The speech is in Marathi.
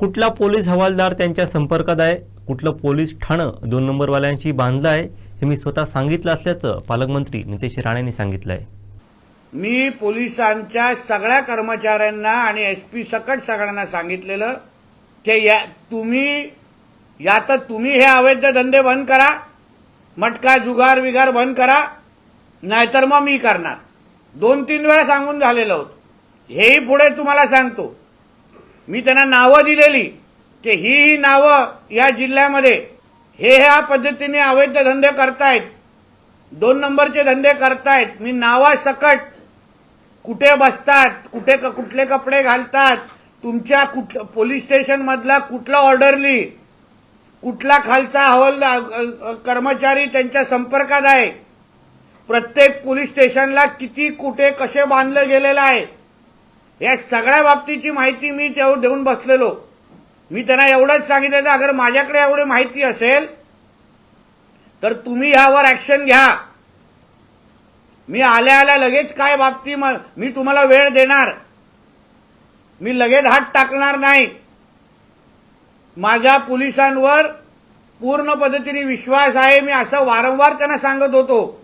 कुठला पोलीस हवालदार त्यांच्या संपर्कात आहे? कुठलं पोलीस ठाणं दोन नंबरवाल्यांशी बांधलं आहे? हे मी स्वतः सांगितलं असल्याचं पालकमंत्री नितेश राणेंनी सांगितलं आहे मी पोलिसांच्या सगळ्या कर्मचाऱ्यांना आणि एस पी सकट सगळ्यांना सांगितलेलं की या तुम्ही या तर तुम्ही हे अवैध धंदे बंद करा मटका जुगार विगार बंद करा नाहीतर मग मी करणार. दोन तीन वेळा सांगून झालेलं होतं. हेही पुढे तुम्हाला सांगतो. मी त्यांना नावं दिलेली की ही ही नावं या जिल्ह्यामध्ये हे ह्या पद्धतीने अवैध धंदे करतायत. दोन नंबरचे धंदे करतायत. मी नावासकट कुठे बसतात कुठे क- कुठले कपडे घालतात तुमच्या कुठ पोलीस स्टेशन मधला कुठला ऑर्डरली कुठला खालचा हवालदार कर्मचारी त्यांच्या संपर्कात आहे. प्रत्येक पोलीस स्टेशनला किती कुठे कसे बांधलं गेलेलं आहे. या सगळ्या बाबतीची माहिती मी त्यावर देऊन बसलेलो. मी त्यांना एवढंच सांगितलं अगर माझ्याकडे एवढी माहिती असेल तर तुम्ही ह्यावर ऍक्शन घ्या. मी आल्या आल्या लगेच काय बाबती मी तुम्हाला वेळ देणार. मी लगेच हात टाकणार नाही. माझ्या पोलिसांवर पूर्ण पद्धतीने विश्वास आहे मी असं वारंवार त्यांना सांगत होतो.